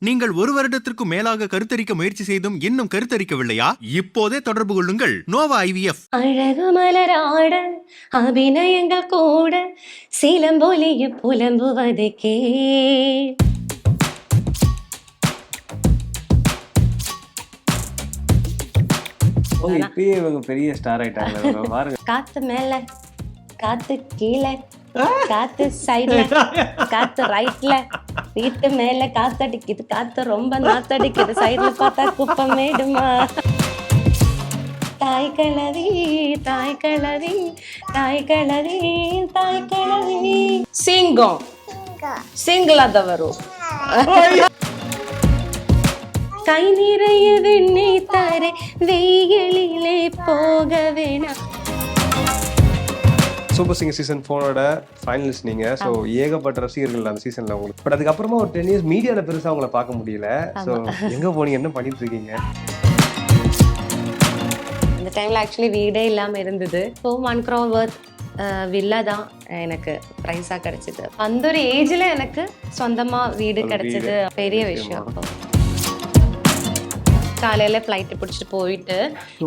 நீங்கள் ஒரு வருடத்திற்கு மேலாக கருத்தரிக்க முயற்சி செய்தும் இன்னும் கருத்தரிக்கவில்லையா? இப்போதே தொடர்பு கொள்ளுங்கள். Nova IVF. அழகு மலராட அபிநயங்கள் கூட சிலம்பொலிய புலம்புவதை கே ஓ இப்பயே இவங்க பெரிய ஸ்டார் ஆயிட்டாங்க பாருங்க. காத்து மேல காத்து கீழே. காத்து சைடுல காத்து ரைட்ல வீட்டு மேல காத்தடிக்குது. காத்து ரொம்ப நாத்தடிக்குது. சைடுல பார்த்தா குப்பம் மேடுமா? தாய் கிழவி தாய் கிழவி தாய் கிழவி தாய் கிழவி. சிங்கம். சிங்கிளா வரும் கை நிறைய வெண்ணெய் தாரே வெயிலிலே போக வேணாம். சூப்பர் சிங்கர் சீசன் ஃபோனோட ஃபைனலிஸ்ட் நீங்க. ஸோ ஏகப்பட்ட ரசிகர்கள் அந்த சீசன்ல உங்களுக்கு. பட் அதுக்கப்புறமா ஒரு டென் இயர்ஸ் மீடியால பெருசா உங்களை பார்க்க முடியல. ஸோ எங்க போனீங்க? என்ன பண்ணிட்டு இருக்கீங்க? அந்த டைம்ல ஆக்சுவலி வீடே இல்லாம இருந்தது. So one crore worth villa தான் எனக்கு ப்ரைஸா கிடைச்சது. அந்த ஒரு ஏஜ்ல எனக்கு சொந்தமா வீடு கிடைச்சது. பெரிய. விஷயம். காலையில ஃப்ளைட் பிடிச்சிட்டு போயிட்டு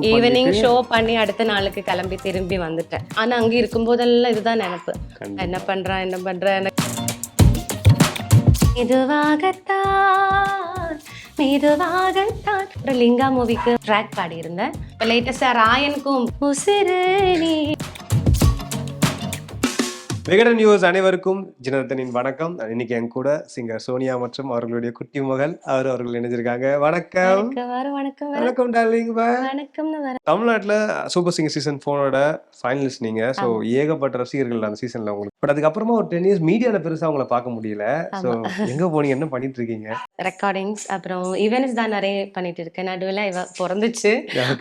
ஈவினிங்? ஷோ பண்ணி அடுத்த நாளுக்கு கிளம்பி திரும்பி வந்துட்டேன் ஆனா அங்க இருக்கும்போதெல்லாம் இதுதான் நினைப்பு. என்ன பண்றான் என்ன பண்றேன் மெதுவாகத்தான் மெதுவாகத்தான் அப்புறம் லிங்கா மூவிக்கு ட்ராக் பாடி இருந்தேன் இப்போ லேட்டஸ்டா ராயனுக்கும் உசிறு நீ விகடன் நியூஸ் அனைவருக்கும் ஜனதனின் வணக்கம். இன்னைக்கு என் கூட சிங்கர் சோனியா மற்றும் அவர்களுடைய குட்டி மகள் அவர் அவர்கள் இணைஞ்சிருக்காங்க. வணக்கம். வணக்கம் டார்லிங் தமிழ்நாட்டுல சூப்பர் சிங்கர் சீசன் ஃபோனோட ஃபைனலிஸ்ட் நீங்க. ஸோ ஏகப்பட்ட ரசிகர்கள் அந்த சீசன்ல உங்களுக்கு. பட் அதுக்கப்புறமா ஒரு டென் இயர்ஸ் மீடியால பெருசா உங்களை பார்க்க முடியல. ஸோ எங்க போனீங்க? என்ன பண்ணிட்டு இருக்கீங்க? ரெக்கார்டிங்ஸ் அப்புறம் ஈவெண்ட்ஸ் தான் நிறைய பண்ணிட்டு இருக்கேன். நடுவில் இவ பிறந்துச்சு.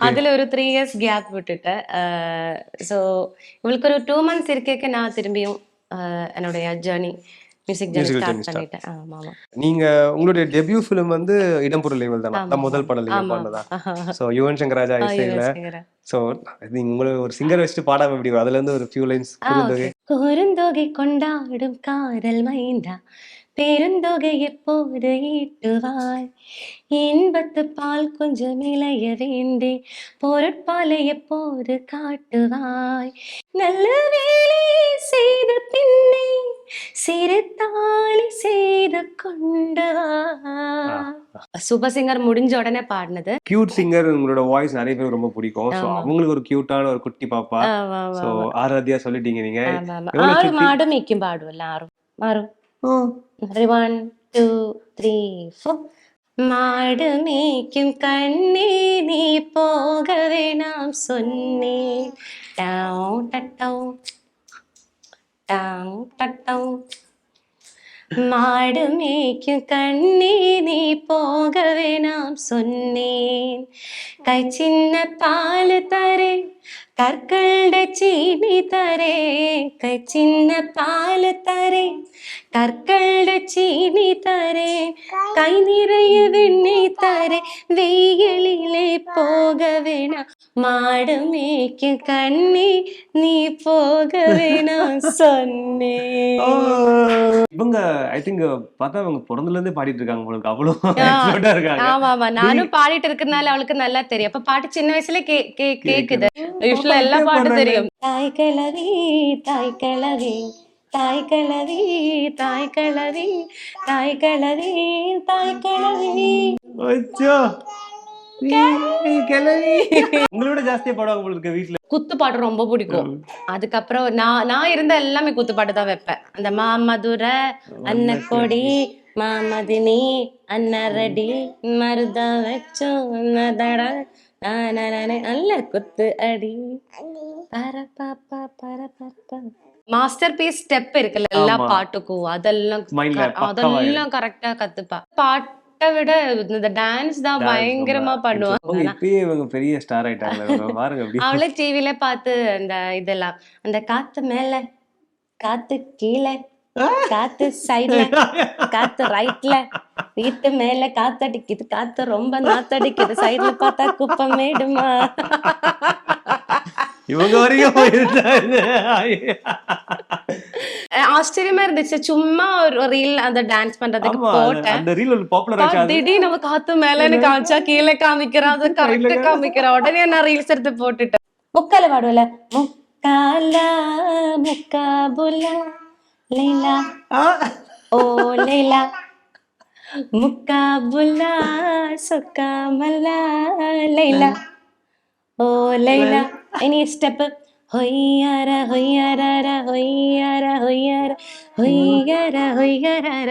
அதுல ஒரு த்ரீ இயர்ஸ் கேப் விட்டுட்டேன். ஸோ இவளுக்கு ஒரு டூ மந்த்ஸ் இருக்கேக்க நான் திரும்பியும் என்னுடைய ஜேர்னி நீங்க உங்களுடைய டெபியூ ஃபிலிம் வந்து இடம்பொருள் லேவல் தானே. முதல் படம் நீங்க பாடினதா? ஆமா. ஸோ யுவன் சங்கர் ராஜா இசையில. சங்கர். ஸோ உங்களை ஒரு சிங்கர் வச்சுட்டு பாடாம எப்படி? அதுல இருந்து ஒரு ஃபியூ லைன்ஸ். குறுந்தொகை கொண்டாடும் காதல் மைந்தா. பெருந்தொகை எப்போது ஈட்டுவாய். இன்பத்து பால் கொஞ்சம் இளைய வேண்டே பொருட்பாலை எப்போது காட்டுவாய். நல்ல வேலை செய்த பின்னே சிறு தாலி செய்து கொண்டு வா. சூப்பர் சிங்கர் முடிஞ்ச உடனே பாடினது. கியூட் சிங்கர் உங்களோட வாய்ஸ் நிறைய பேருக்கு ரொம்ப பிடிக்கும். ஆமா. அவங்களுக்கு ஒரு கியூட்டான ஒரு குட்டி பாப்பா. ஆராத்தியா சொல்லிட்டீங்க நீங்க. ஆறு மாடும் மிக்கும் பாடுவல்ல ஆறும் மாறும் ஒன் டூ த்ரீ ஃபோர் மாடு மேய்க்கும் கண்ணே நீ போக வேணாம் சொன்னேன் டவு டட்டவு டவு டட்டவு மாடு மேய்க்கும் கண்ணே நீ போக வேணாம் சொன்னேன் கை சின்ன பால் தரேன் கற்கண்ட சீனி தரேன் கை சின்ன பால் தரேன் கற்கண்ட சீனி தரேன் கை நிறைய வெண்ணெய் தரேன் வெயிலிலே போக வேணாம் மாடு மேய்க்கும் கண்ணே நீ போக வேணாம் சொன்னேன் இவங்க ஐ திங்க் பார்த்தா அவங்க பிறந்தல இருந்தே பாடிட்டு இருக்காங்க உங்களுக்கு ஆ. இருக்காங்க. ஆமா ஆமா நானும் பாடிட்டு இருக்கறனால அவளுக்கு நல்லா தெரியும். அப்ப பாட்டு சின்ன வயசுல கே கே- கேக்குது. யூஸ்வலா எல்லா பாட்டே. தெரியும். தாய் கிழவி தாய் கிழவி தாய் கிழவி தாய் கிழவி தாய் கிழவி தாய் கிழவி. உங்களோட ஜாஸ்தியா பாடுவாங்க போல இருக்கு வீட்டுல குத்து பாட்டு ரொம்ப பிடிக்கும். அதுக்கப்புறம் நான் நான் இருந்த எல்லாமே குத்து பாட்டு தான் வைப்பேன். அந்த மாமதுர அன்னக்கொடி மாமதினி அன்னரடி மருதா வச்சோம் நதட நானே நல்ல குத்து அடி. பரபப்ப பரபப்ப மாஸ்டர் பீஸ் ஸ்டெப் இருக்குல்ல எல்லா. பாட்டுக்கும். அதெல்லாம் அதெல்லாம் கரெக்டா கத்துப்பா. பாட்டை விட இந்த டான்ஸ் தான் பயங்கரமா பண்ணுவாங்க. இப்பயே இவங்க பெரிய ஸ்டார் ஆயிட்டாங்க பாருங்க அவளே டிவில பார்த்து அந்த இதெல்லாம். அந்த காத்து மேல காத்து கீழே காத்து சைடுல காத்து ரைட்ல வீட்டு மேல காத்தடிக்குது காத்து ரொம்ப நாத்தடிக்குது சைடுல பார்த்தா குப்பம் மேடுமா? இவங்க வரைக்கும் ஆச்சரியமா இருந்துச்சு சும்மா ஒரு ரீல் அந்த டான்ஸ் பண்றதுக்கு ஆமா அந்த- போட்டேன் அந்த ரீல் ஒரு பாப்புலர் ஆச்சு அது திடீர்னு நம்ம காத்து மேலன்னு காமிச்சா கீழே காமிக்கிறான் அது கரெக்டா காமிக்கிறான் உடனே நான் ரீல்ஸ் எடுத்து போட்டுட்டேன் முக்கால பாடுவல முக்கால முக்காபுல லைலா ஆ, ஓ லைலா முக்காபுல சுக்காமலா லைலா ஓ லைலா இனி ஸ்டெப் ஹொய்யர ஹொய்யரர ஹொய்யர ஹொய்யர ஹொய்யர ஹொய்யரர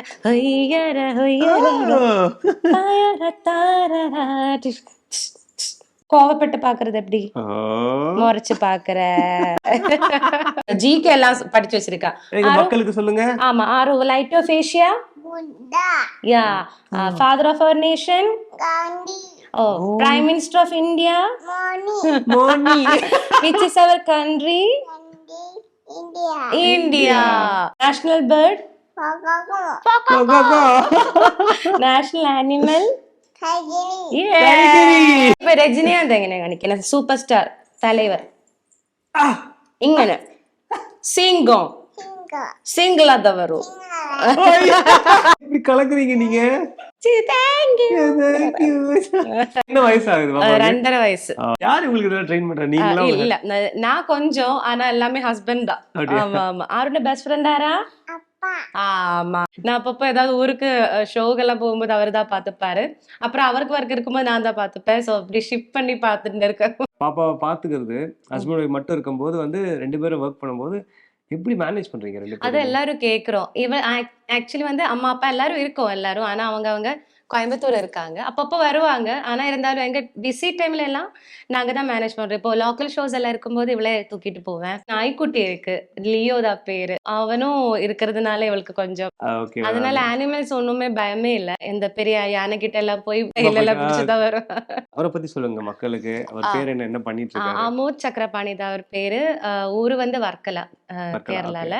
ஹொய்யர ஹொய்யர தார கோவப்பட்டு பாக்குறது எப்படி? முறைச்சு பாக்குற ஜிகே எல்லாம் படிச்சு வச்சிருக்கா. மக்களுக்கு சொல்லுங்க. ஆமா ஆறு ஆஃப் fascia? Yeah father of our nation Gandhi. Oh prime minister of India which is our country India national bird national animal ഇപ്പൊ രജനീകാന്ത് എങ്ങനെയാ കാണിക്കുന്നത് സൂപ്പർ സ്റ്റാർ തലൈവർ ഇങ്ങനെ. സിംഗോ സിംഗിൾ അതവറു கலக்குறீங்க நீங்க? வயசு. நான் கொஞ்சம் ஆனா எல்லாமே ஹஸ்பண்ட் தான். பெஸ்ட் ஃப்ரெண்ட் யாரா? ஆமா. நான் அப்பப்போ ஏதாவது ஊருக்கு ஷோக்கெல்லாம் போகும்போது அவர்தான் பாத்துப்பாரு அப்புறம் அவருக்கு ஒர்க் இருக்கும்போது நான் தான் பாத்துப்பேன் சோ அப்படி ஷிஃப்ட் பண்ணி பாத்துட்டு இருக்கேன். பாப்பாவை பாத்துக்கிறது ஹஸ்பண்ட் மட்டும் இருக்கும் போது வந்து ரெண்டு பேரும் ஒர்க் பண்ணும்போது எப்படி மேனேஜ் பண்றீங்க ரெண்டு அது எல்லாரும் கேக்குறோம். இவன் ஆக்சுவலி வந்து அம்மா அப்பா எல்லாரும் இருக்கோம் எல்லாரும். ஆனா அவங்க அவங்க கோயம்புத்தூர் இருக்காங்க. அப்பப்போ வருவாங்க. ஆனா இருந்தாலும் எங்க பிஸி டைம்ல எல்லாம் நாங்க தான் மேனேஜ் பண்றோம். இப்போ லோக்கல் ஷோஸ் எல்லாம் இருக்கும்போது இவளே தூக்கிட்டு போவேன். நாய்க்குட்டி இருக்கு. லியோ தான் பேரு. அவனும் இருக்கிறதுனால இவளுக்கு கொஞ்சம். அதனால அனிமல்ஸ் ஒண்ணுமே பயமே இல்ல. இந்த பெரிய யானை கிட்ட எல்லாம் போய் எல்லாம் பிடிச்சுதான் வரும் அவரை பத்தி சொல்லுங்க மக்களுக்கு. அவர். பேர் என்ன என்ன பண்ணிட்டு இருக்காரு? அமோத் சக்கரபாணி தான் அவர் பேரு. ஊரு வந்து வர்க்கலா, கேரளால.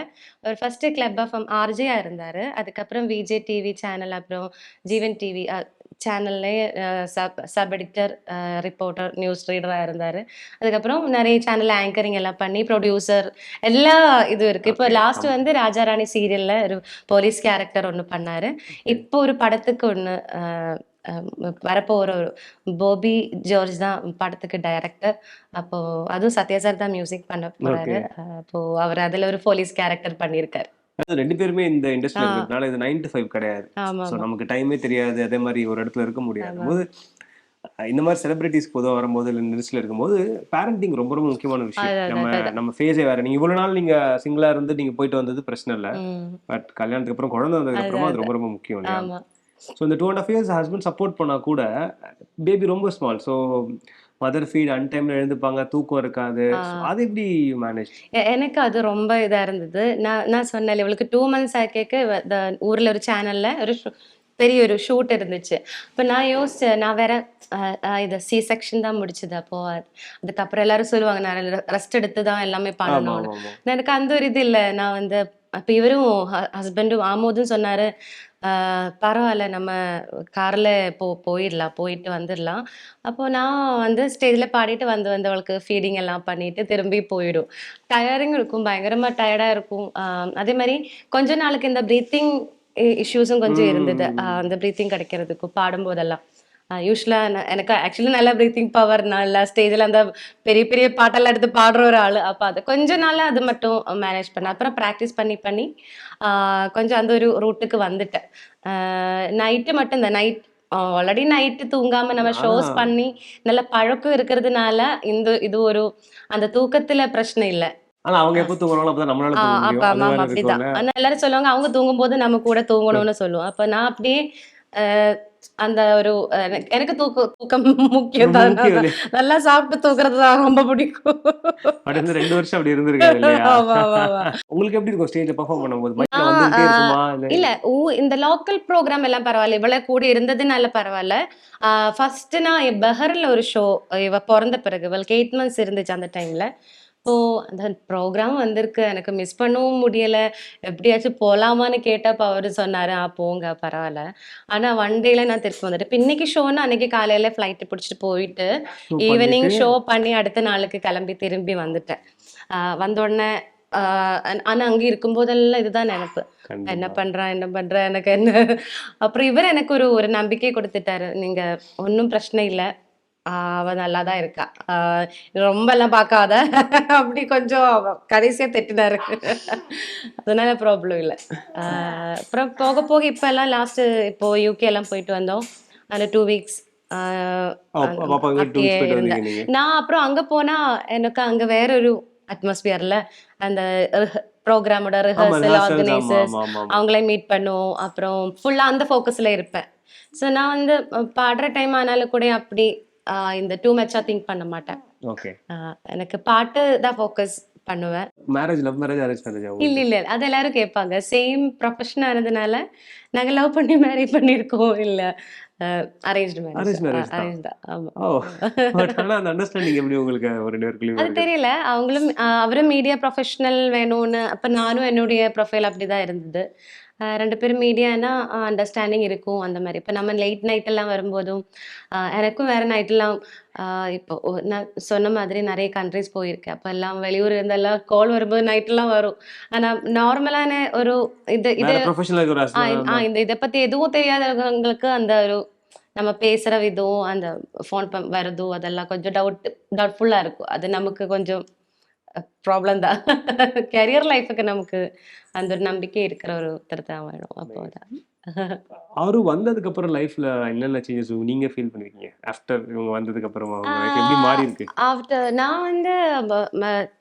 அவர் ஃபர்ஸ்ட் கிளப் எஃப்எம் ஆர்ஜியா இருந்தாரு. அதுக்கப்புறம் விஜே டிவி சேனல் அப்புறம் ஜீவன் டிவி சேனல்லே sub sub editor reporter news ரீடராக இருந்தார். அதுக்கப்புறம் நிறைய சேனல் ஆங்கரிங் எல்லாம் பண்ணி ப்ரொடியூசர் எல்லா இதுவும் இருக்குது இப்போ லாஸ்ட். வந்து ராஜாராணி சீரியலில் ஒரு போலீஸ் கேரக்டர் ஒன்று பண்ணார். இப்போ ஒரு படத்துக்கு ஒன்று வரப்போகிற ஒரு போபி ஜார்ஜ் தான் படத்துக்கு டைரக்டர் அப்போ அதுவும் சத்யா சார் தான் மியூசிக் பண்ண போறாரு. அப்போ அவர் அதுல ஒரு போலீஸ் கேரக்டர் பண்ணியிருக்காரு. ரெண்டு பேருமே இந்த இண்டஸ்ட்ரியில். இருக்கிறதுனால இது நைன் டு ஃபைவ் கிடையாது. ஸோ நமக்கு டைமே தெரியாது. அதே மாதிரி ஒரு இடத்துல இருக்க முடியாது. போது இந்த மாதிரி செலிபிரிட்டிஸ் பொதுவாக வரும்போது இல்லை இண்டஸ்ட்ரியில் இருக்கும்போது பேரண்டிங் ரொம்ப ரொம்ப முக்கியமான விஷயம். நம்ம. நம்ம ஃபேஸே வேற. நீங்க இவ்வளவு நாள் நீங்க சிங்கிளா இருந்து நீங்க போயிட்டு வந்தது பிரச்சனை இல்லை. பட் கல்யாணத்துக்கு அப்புறம் குழந்தை வந்ததுக்கு அப்புறமா அது ரொம்ப ரொம்ப முக்கியம் இல்லையா? ஸோ இந்த two and half years husband support பண்ணா கூட பேபி ரொம்ப ஸ்மால் ஸோ மதர் ஃபீட் அன்டைம்ல எழுந்துப்பாங்க தூக்கம் இருக்காது. அது எப்படி மேனேஜ் எனக்கு அது ரொம்ப இதா இருந்தது. நான் நான் சொன்னேன் இவளுக்கு டூ மந்த்ஸ் ஆக்கேக்க ஊர்ல ஒரு சேனல்ல ஒரு பெரிய ஒரு ஷூட் இருந்துச்சு. அப்போ நான் யோசிச்சேன் நான் வேற இது சி செக்ஷன் தான் முடிச்சது. அப்போ அது- அதுக்கப்புறம் எல்லாரும் சொல்லுவாங்க நான் ரெஸ்ட் எடுத்து தான் எல்லாமே பண்ணணும்னு எனக்கு அந்த ஒரு இது இல்லை. நான் வந்து அப்போ இவரும் ஹஸ்பண்டும் ஆமோதும் சொன்னாரு "ஆஹ் பரவாயில்ல நம்ம கார்ல போ போயிடலாம். போயிட்டு வந்துடலாம். அப்போ நான் வந்து ஸ்டேஜில் பாடிட்டு வந்து வந்து அவளுக்கு ஃபீடிங் எல்லாம் பண்ணிட்டு திரும்பி போயிடும். டயரிங் இருக்கும். பயங்கரமாக டயர்டாக இருக்கும். ஆஹ் அதே மாதிரி கொஞ்ச நாளுக்கு இந்த ப்ரீத்திங் இஷ்யூஸும் கொஞ்சம் இருந்தது. அந்த ப்ரீத்திங் கிடைக்கிறதுக்கும் பாடும்போதெல்லாம். யூஸ்வலாக எனக்கு ஆக்சுவலி நல்ல ப்ரீத்திங் பவர் நல்ல ஸ்டேஜில் அந்த பெரிய பெரிய பாட்டெல்லாம் எடுத்து பாடுற ஒரு ஆள். அப்போ அது கொஞ்ச நாள் அது மட்டும் மேனேஜ் பண்ணேன். அப்புறம் ப்ராக்டிஸ் பண்ணி பண்ணி கொஞ்சம் அந்த ஒரு ரூட்டுக்கு வந்துட்டேன். நைட்டு மட்டும் இந்த நைட் ஆல்ரெடி நைட்டு தூங்காம நம்ம ஷோஸ். பண்ணி நல்ல பழக்கம் இருக்கிறதுனால இந்த இது ஒரு அந்த தூக்கத்துல பிரச்சனை இல்லை. ஆனா அவங்க எப்போ தூங்குறாங்களோ அப்பதான் நம்மளால ஆ, தூங்க அப்ப முடியும் ஆமா அப்படிதான். எல்லாரும் சொல்லுவாங்க அவங்க தூங்கும்போது நம்ம கூட தூங்கணும்னு சொல்லுவோம். அப்ப நான் அப்படியே அந்த ஒரு எனக்கு- எனக்கு தூக்கம் முக்கியம் தான்? நல்லா சாப்பிட்டு தூக்குறது தான் ரொம்ப பிடிக்கும். பட் இந்த ரெண்டு வருஷம் அப்படி ஆமா உங்களுக்கு எப்படி இருக்கும் ஸ்டேஜ்ல பெர்ஃபார்ம் பண்ணும்போது? இல்ல இந்த லோக்கல் ப்ரோக்ராம் எல்லாம் பரவாயில்ல. இவ்வளவு கூட இருந்ததுனால பரவாயில்ல. ஃபர்ஸ்ட் நான் பெஹர்ல ஒரு ஷோ இவ பிறந்த பிறகு இவளுக்கு எயிட் மந்த்ஸ் இருந்துச்சு அந்த டைம்ல இப்போ அந்த ப்ரோக்ராம் வந்திருக்கு. எனக்கு மிஸ் பண்ணவும் முடியல. எப்படியாச்சும் போலாமான்னு கேட்டப்ப அவரு சொன்னாரு ஆ போங்க பரவாயில்ல. ஆனா ஒன் டேல நான் திருப்பி வந்துட்டேன். இப்போ இன்னைக்கு ஷோன்னு அன்னைக்கு காலையில ஃப்ளைட் பிடிச்சிட்டு போயிட்டு ஈவினிங் ஷோ பண்ணி அடுத்த நாளுக்கு கிளம்பி திரும்பி வந்துட்டேன். ஆஹ் வந்த உடனே ஆனா அங்க இருக்கும்போதெல்லாம் இதுதான் நினைப்பு. என்ன. பண்றான் என்ன பண்றான் எனக்கு என்ன? அப்புறம் இவர் எனக்கு ஒரு ஒரு நம்பிக்கை கொடுத்துட்டாரு. நீங்க ஒன்றும் பிரச்சனை இல்லை. அவ நல்லா தான் இருக்கா. ஆஹ் ரொம்ப எல்லாம் பார்க்காத. அப்படி கொஞ்சம் கடைசியா திட்டினாரு. அதனால ப்ராப்ளம் இல்லை. அப்புறம் போக போக இப்ப எல்லாம் லாஸ்ட் இப்போ யூகே எல்லாம் போயிட்டு வந்தோம். அந்த டூ வீக்ஸ் நான் அப்புறம் அங்க போனா எனக்கு அங்க வேற ஒரு அட்மாஸ்பியர்ல அந்த ப்ரோக்ராமோட ரிஹர்சல் ஆர்கனைசர்ஸ் அவங்களே மீட் பண்ணுவோம். அப்புறம் ஃபுல்லா அந்த ஃபோக்கஸ்ல இருப்பேன். ஸோ நான் வந்து பாடுற டைம் ஆனாலும் கூட அப்படி இந்த டூ மச்சா திங்க் பண்ண மாட்டேன். ஓகே எனக்கு பாட்டு தான் ஃபோக்கஸ் பண்ணுவேன். Marriage love marriage arrange marriage இல்ல இல்ல அது எல்லாரும் கேட்பாங்க. சேம் ப்ரொஃபஷனா இருந்தனால நாங்க லவ் பண்ணி மேரி பண்ணியிருக்கோம். இல்ல அரேஞ்ச் மேரேஜ். அரேஞ்ச் தான். ஆமா அந்த அண்டர்ஸ்டாண்டிங் எப்படி உங்களுக்கு ஒரு ரெண்டு பேருக்குள்ளயும் அது? தெரியல. அவங்களும் அவரும் மீடியா ப்ரொஃபஷனல் வேணும்னு அப்ப நானும் என்னுடைய ப்ரொஃபைல் அப்படிதான் இருந்தது. ரெண்டு பேரும் மீடியானா அண்டர்ஸ்டாண்டிங் இருக்கும் அந்த மாதிரி. இப்போ நம்ம லேட் நைட் எல்லாம் வரும்போதும் எனக்கும் வேற நைட் எல்லாம் ஆஹ் இப்போ நான் சொன்ன மாதிரி நிறைய கண்ட்ரிஸ் போயிருக்கேன். அப்போ எல்லாம் வெளியூர் இருந்தெல்லாம் கால் வரும்போது நைட் எல்லாம் வரும். ஆனா நார்மலான ஒரு இது இது ஆ, இந்த- இதை பத்தி எதுவும் தெரியாதவங்களுக்கு அந்த ஒரு நம்ம பேசுற விதம் அந்த ஃபோன் வருதோ அதெல்லாம் கொஞ்சம் டவுட் டவுட்ஃபுல்லா இருக்கும். அது நமக்கு கொஞ்சம் ப்ராப்ளம் தான். கெரியர் லைஃபுக்கு நமக்கு அந்த ஒரு நம்பிக்கை இருக்கிற ஒரு ஒருத்தர் தான் வேணும். அப்போதான் அவரு வந்ததுக்கு அப்புறம் லைஃப்ல என்னென்ன சேஞ்சஸ் நீங்க ஃபீல் பண்ணிருக்கீங்க? ஆஃப்டர் இவங்க வந்ததுக்கு அப்புறமா எப்படி மாறி இருக்கு? ஆஃப்டர் நான் வந்து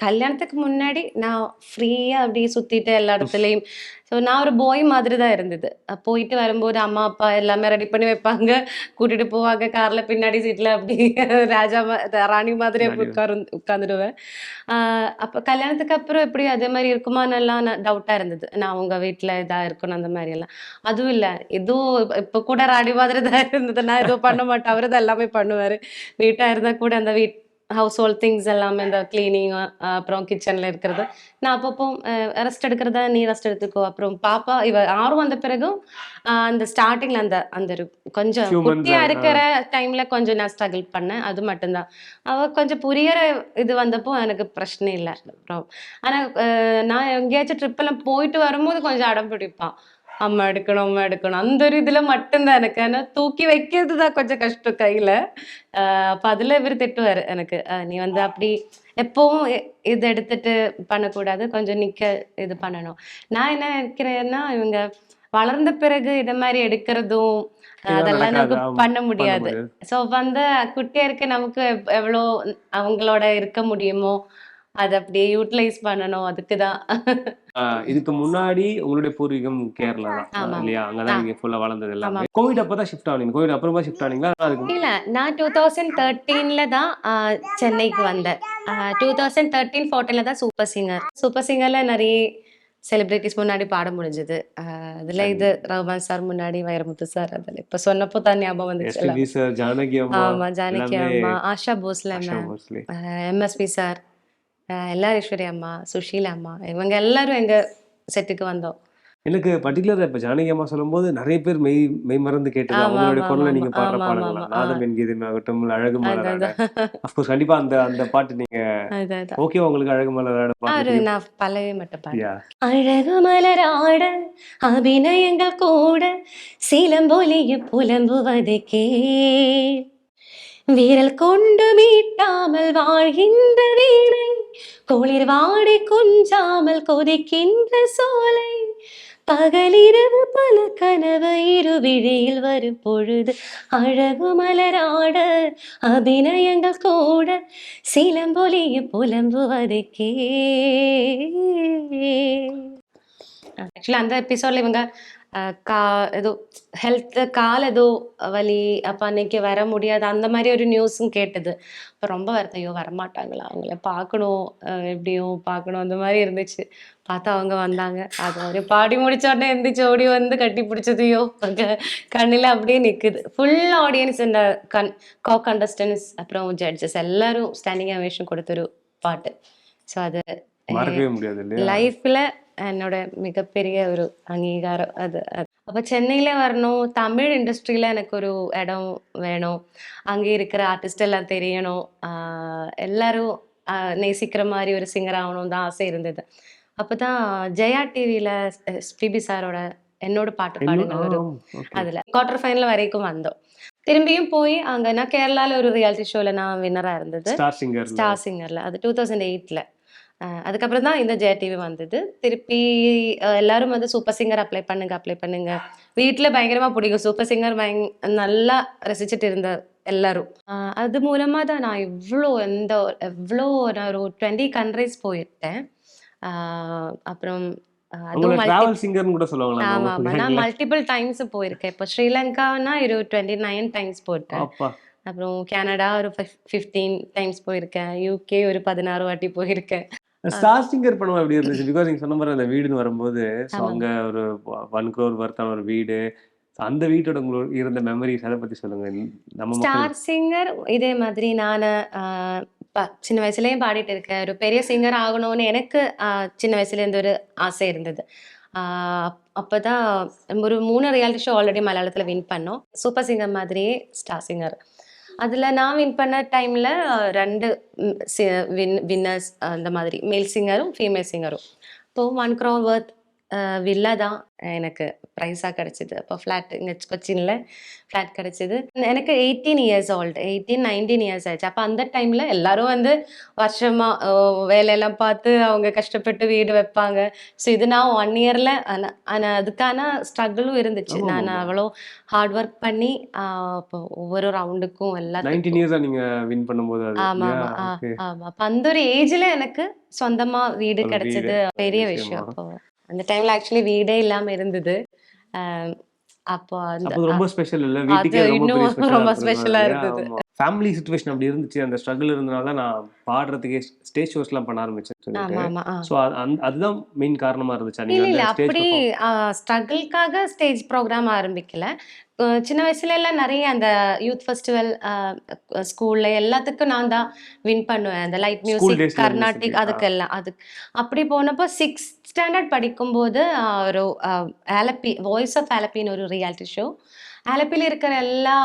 கல்யாணத்துக்கு முன்னாடி நான் ஃப்ரீயாக அப்படியே சுற்றிட்டு எல்லா இடத்துலையும் ஸோ நான் ஒரு போய் மாதிரி தான் இருந்தது போயிட்டு வரும்போது அம்மா அப்பா எல்லாமே ரெடி பண்ணி வைப்பாங்க. கூட்டிட்டு போவாங்க. கார்ல பின்னாடி சீட்ல அப்படி ராஜா ராணி மாதிரி. அப்படி உட்காரு உட்காந்துடுவேன் அப்போ கல்யாணத்துக்கு அப்புறம் எப்படி அதே மாதிரி இருக்குமான்னெல்லாம் நான் டவுட்டாக இருந்தது. நான் அவங்க வீட்டில் இதாக இருக்கணும் அந்த மாதிரி எல்லாம். அதுவும் இல்லை. இப்ப- இப்போ கூட ராணி மாதிரி தான் இருந்தது. நான் எதுவும் பண்ண மாட்டேன். அவரு தான் எல்லாமே பண்ணுவார். வீட்டாக இருந்தால் கூட அந்த வீட் ஹவுஸ் ஹோல்ட் திங்ஸ் எல்லாமே இந்த கிளீனிங் அப்புறம் கிச்சனில் இருக்கிறது. நான் அப்பப்போ ரெஸ்ட் எடுக்கிறதா நீ ரெஸ்ட் எடுத்துக்கோ. அப்புறம் பாப்பா இவ ஆறும் வந்த பிறகும் அந்த ஸ்டார்டிங்ல அந்த அந்த கொஞ்சம் Few months, குட்டியா ஆ. இருக்கிற டைம்ல கொஞ்சம் நான் ஸ்ட்ரகிள் பண்ணேன். அது மட்டும்தான். அவ கொஞ்சம் புரியற இது வந்தப்போ எனக்கு பிரச்சனை இல்லை. அப்புறம் ஆனா நான் எங்கேயாச்சும் ட்ரிப் எல்லாம் போயிட்டு வரும்போது கொஞ்சம் அடம் பிடிப்பான். அம்மா எடுக்கணும் அம்மா எடுக்கணும். அந்த ஒரு இதுல மட்டும்தான் எனக்கு. ஆனா தூக்கி வைக்கிறது தான் கொஞ்சம் கஷ்டம் கையில. அப்ப அதுல இவர் திட்டுவாரு எனக்கு நீ வந்து அப்படி எப்பவும் இது எடுத்துட்டு பண்ணக்கூடாது. கொஞ்சம் நிக்க இது பண்ணணும். நான் என்ன நினைக்கிறேன்னா இவங்க வளர்ந்த பிறகு இத மாதிரி எடுக்கிறதும் அதெல்லாம் நமக்கு பண்ண முடியாது. ஸோ வந்து குட்டியா இருக்க நமக்கு எவ்- எவ்வளோ அவங்களோட இருக்க முடியுமோ அதை அப்படியே யூட்டிலைஸ் பண்ணணும் அதுக்கு தான் இதுக்கு முன்னாடி உங்களுடைய பூர்வீகம் கேரளா தான். இல்லையா? அங்கதான். நீங்க ஃபுல்லா வளர்ந்தது எல்லாமே. கோவிட் அப்பதான் ஷிஃப்ட் ஆனீங்க கோவிட் அப்புறமா ஷிஃப்ட் ஆனீங்களா? இல்ல நான் டூ தௌசண்ட் தேர்ட்டீன்ல தான் சென்னைக்கு வந்தேன். டூ தௌசண்ட் தேர்ட்டீன் ஃபோர்டீன்ல தான் சூப்பர் சிங்கர் சூப்பர் சிங்கர்ல நிறைய செலிபிரிட்டிஸ் முன்னாடி பாட முடிஞ்சது. அதுல இது ரஹ்மான் சார் முன்னாடி வைரமுத்து சார் அதுல இப்ப சொன்னப்போ தான் ஞாபகம் வந்துச்சு ஆமா ஜானகி அம்மா ஆஷா போஸ்ல மேம் எம்எஸ்பி சார். எல்லாரீஸ்வரி அம்மா சுஷீலா அம்மா இவங்க எல்லாரும் எங்க செட்டுக்கு வந்தோம். எனக்கு பர்டிகுலரா இப்ப ஜானகி அம்மா சொல்லும்போது நிறைய பேர் மெய் மெய் மறந்து கேட்டது. ஆமா, அவங்களுடைய ஆமா, குரலை ஆமா, நீங்க பாடுற பாடங்களா நாதம் என்கீதம் ஆகட்டும் அழகு அதான் அஃப்கோர்ஸ் கண்டிப்பா அந்த அந்த பாட்டு நீங்க ஓகே உங்களுக்கு அழகு பாட்டு நான் பல்லவே மட்டும் பாடு யா அழகு மலராட அபிநயங்கள் கூட சிலம்பொலிய புலம்புவது. கேள் விரல் கொண்டு மீட்டாமல் வாழ்கின்ற வீணை குளிர் வாடி குஞ்சாமல் கொதிக்கின்ற சோலை. பகலிரவு பல கனவு இரு விழியில் வரும் பொழுது அழகு மலராட அபிநயங்கள் கூட சிலம்பொலிய புலம்புவது கே. ஆக்சுவலி அந்த எபிசோடில் இவங்க கா ஏதோ ஹெல்த் கால் ஏதோ வலி அப்போ அன்னைக்கு வர முடியாது அந்த மாதிரி ஒரு நியூஸும் கேட்டது. அப்போ ரொம்ப வருத்தம். ஐயோ வரமாட்டாங்களா? அவங்கள பார்க்கணும். எப்படியும் பார்க்கணும். அந்த மாதிரி இருந்துச்சு. பார்த்தா அவங்க வந்தாங்க. அது ஒரு பாடி முடிச்ச உடனே எந்திரிச்சு ஓடி வந்து கட்டி பிடிச்சதையோ கண்ணில் அப்படியே நிக்குது. ஃபுல் ஆடியன்ஸ் இந்த கண் கோ கண்டஸ்டன்ஸ் அப்புறம் ஜட்ஜஸ் எல்லாரும் ஸ்டாண்டிங் அவேஷன் கொடுத்த ஒரு பாட்டு. ஸோ அது லைஃப்ல என்னோட மிகப்பெரிய ஒரு அங்கீகாரம் அது. அப்ப சென்னையில வரணும் தமிழ் இண்டஸ்ட்ரியில எனக்கு ஒரு இடம் வேணும் அங்க இருக்கிற ஆர்டிஸ்ட் எல்லாம் தெரியணும் எல்லாரும் நேசிக்கிற மாதிரி ஒரு சிங்கர் ஆகணும் தான் ஆசை இருந்தது. அப்பதான் ஜெயா டிவில பிபி சாரோட என்னோட பாட்டு பாடுங்க வரும் அதுல. குவார்டர் ஃபைனல் வரைக்கும் வந்தோம். திரும்பியும் போய் அங்க நான் கேரளால ஒரு ரியாலிட்டி ஷோல நான் வின்னரா இருந்தது. ஸ்டார் சிங்கர் ஸ்டார் சிங்கர்ல அது டூ தௌசண்ட் எயிட்ல அதுக்கப்புறம் தான் இந்த ஜெயா டிவி வந்தது. திருப்பி எல்லாரும் வந்து சூப்பர் சிங்கர் அப்ளை பண்ணுங்க அப்ளை பண்ணுங்க. வீட்டில் பயங்கரமா பிடிக்கும். சூப்பர் சிங்கர் பயங் நல்லா ரசிச்சுட்டு இருந்த எல்லாரும். அது மூலமா தான் நான் இவ்வளோ எந்த எவ்வளோ நான் ஒரு டுவெண்ட்டி கண்ட்ரிஸ் போயிருக்கேன் அப்புறம்? மல்டிபிள் டைம்ஸ் போயிருக்கேன். இப்போ ஸ்ரீலங்கானா ஒரு டுவெண்ட்டி நைன் டைம்ஸ் போயிருக்கேன் அப்பா. அப்புறம் கனடா ஒரு ஃபிஃப்டீன் டைம்ஸ் போயிருக்கேன். யூகே ஒரு பதினாறு வாட்டி போயிருக்கேன். ஸ்டார் சிங்கர் படம் எப்படி இருந்துச்சு? பிகாஸ் நீங்க சொன்ன மாதிரி அந்த வீடுன்னு வரும்போது ஸோ. அங்க ஒரு ஒன் க்ரோர் வர்த்தான ஒரு வீடு. அந்த வீட்டோட உங்களுக்கு இருந்த மெமரிஸ் அதை பத்தி சொல்லுங்க. நம்ம ஸ்டார் சிங்கர் இதே மாதிரி நான் சின்ன வயசுலயும் பாடிட்டு இருக்கேன். ஒரு பெரிய சிங்கர் ஆகணும்னு எனக்கு சின்ன வயசுல இருந்து ஒரு ஆசை இருந்தது. அப்பதான் ஒரு மூணு ரியாலிட்டி ஷோ ஆல்ரெடி மலையாளத்துல வின் பண்ணோம். சூப்பர் சிங்கர் மாதிரியே ஸ்டார் சிங்கர் அதில் நான் வின் பண்ண டைமில் ரெண்டு வின் வின்னர்ஸ் அந்த மாதிரி. மேல் சிங்கரும் ஃபீமேல் சிங்கரும் இப்போ ஒன் க்ரோ வர்த் வில்லா தான் எனக்கு ப்ரைஸாக கிடச்சிது அப்போ ஃப்ளாட் இங்கே கொச்சினில் ஃப்ளாட் கிடச்சிது எனக்கு eighteen years old eighteen nineteen years ஆயிடுச்சு அப்போ அந்த டைமில் எல்லாரும் வந்து வருஷமாக வேலையெல்லாம் பார்த்து அவங்க கஷ்டப்பட்டு வீடு வைப்பாங்க ஸோ இது நான் ஒன் இயரில் ஆனால் அதுக்கான ஸ்ட்ரகிளும் இருந்துச்சு நான். அவ்வளோ ஹார்ட் ஒர்க் பண்ணி ஆஹ், இப்போ ஒவ்வொரு ரவுண்டுக்கும் எல்லாத்துக்கும் நைன்டீன் இயர்ஸா நீங்க வின் பண்ணும்போது அது ஆமா இல்லையா? ஆமா ஆ, Okay. ஆமா அப்ப அந்த ஒரு ஏஜ்ல எனக்கு சொந்தமா வீடு கிடைச்சது பெரிய விஷயமா. விஷயம் அப்போ அந்த டைம்ல ஆக்சுவலி வீடே இல்லாம இருந்தது அப்போ ரொம்ப ஸ்பெஷல் இல்ல வீட்டுக்கே ரொம்ப இல்லையா? இருந்தது. ஃபேமிலி சுச்சுவேஷன் அப்படி இருந்துச்சு. அந்த ஸ்ட்ரகிள் இருந்தனால நான் பாடுறதுக்கே ஸ்டேஜ் ஷோஸ் எல்லாம் பண்ண ஆரம்பிச்சேன் சொல்லிட்டு. ஸோ அதுதான் மெயின் காரணமா இருந்துச்சா? இல்ல அப்படி ஸ்ட்ரகிள்காக ஸ்டேஜ் ப்ரோக்ராம் ஆரம்பிக்கல. சின்ன வயசுல எல்லாம் நிறைய அந்த யூத் ஃபெஸ்டிவல் ஸ்கூல்ல எல்லாத்துக்கும் நான் தான் வின் பண்ணுவேன். அந்த லைட் மியூசிக் கர்நாடிக் அதுக்கெல்லாம் அது அப்படி போனப்போ சிக்ஸ் ஸ்டாண்டர்ட் படிக்கும்போது ஒரு ஆலப்பி வாய்ஸ் ஆஃப் ஆலப்பின்னு ஒரு ரியாலிட்டி ஷோ ஆலப்பியில் இருக்கிற எல்லா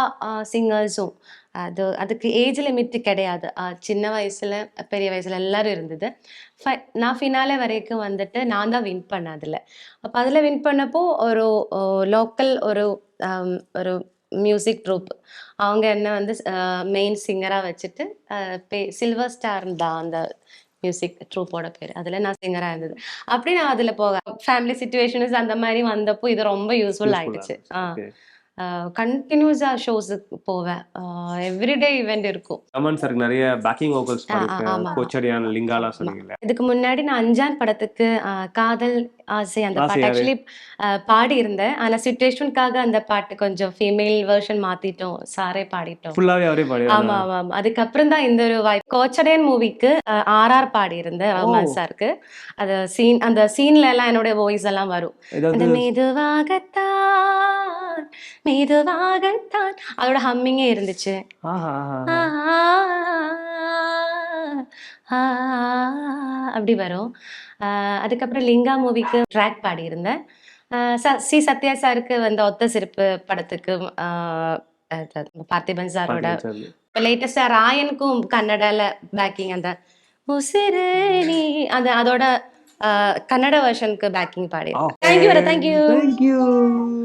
சிங்கர்ஸும் அது அதுக்கு ஏஜ் லிமிட் கிடையாது. சின்ன வயசுல பெரிய வயசுல எல்லாரும் இருந்தது. ஃபை- நான் ஃபினாலே வரைக்கும் வந்துட்டு நான் தான் வின் பண்ணேன் அதில் அப்போ அதில் வின் பண்ணப்போ ஒரு லோக்கல் ஒரு ஒரு மியூசிக் ட்ரூப் அவங்க என்ன வந்து மெயின் சிங்கராக வச்சுட்டு பே சில்வர் ஸ்டார் தான் அந்த மியூசிக் ட்ரூப்போட பேர். அதில் நான் சிங்கராக இருந்தது. அப்படி நான் அதில் போக ஃபேமிலி சுச்சுவேஷன்ஸ் அந்த மாதிரி வந்தப்போ இது ரொம்ப யூஸ்ஃபுல் ஆயிடுச்சு. ஆ. கண்டினியூஸாக ஷோஸுக்கு போவேன். எவ்ரிடே ஈவெண்ட் இருக்கும். அமன் சாருக்கு நிறைய பேக்கிங் வோக்கல்ஸ். கோச்சடியான் லிங்காலாம் சொன்னீங்கல்ல. இதுக்கு முன்னாடி நான் அஞ்சான் படத்துக்கு காதல் ஆசை அந்த பாட்டு? ஆக்சுவலி பாடி இருந்தேன் ஆனா சுச்சுவேஷனுக்காக அந்த பாட்டு கொஞ்சம் ஃபீமேல் வெர்ஷன் மாத்திட்டோம். சாரே பாடிட்டோம். ஃபுல்லாவே அவரே பாடி ஆமா ஆமா ஆமா. அதுக்கப்புறம் தான் இந்த ஒரு வாய்ப்பு கோச்சடையன் மூவிக்கு ஆர்ஆர் பாடி இருந்தேன் ரஹ்மான். சாருக்கு. அது சீன் அந்த சீன்ல எல்லாம் என்னுடைய வாய்ஸ் எல்லாம் வரும். அந்த மெதுவாகத்தான் மெதுவாகத்தான் அதோட ஹம்மிங்கே இருந்துச்சு. அப்படி வரும். அதுக்கப்புறம் லிங்கா மூவிக்கு ட்ராக் பாடியிருந்தேன். ச- சத்யா சாருக்கு வந்து ஒத்த சிரிப்பு படத்துக்கு அது பார்த்திபன் சாரோட. இப்போ லேட்டஸ்டாக ராயனுக்கும் கன்னடால பேக்கிங் அந்த உசிறு நீ அந்த அதோட கன்னட வெர்ஷனுக்கு backing body thank you thank you you.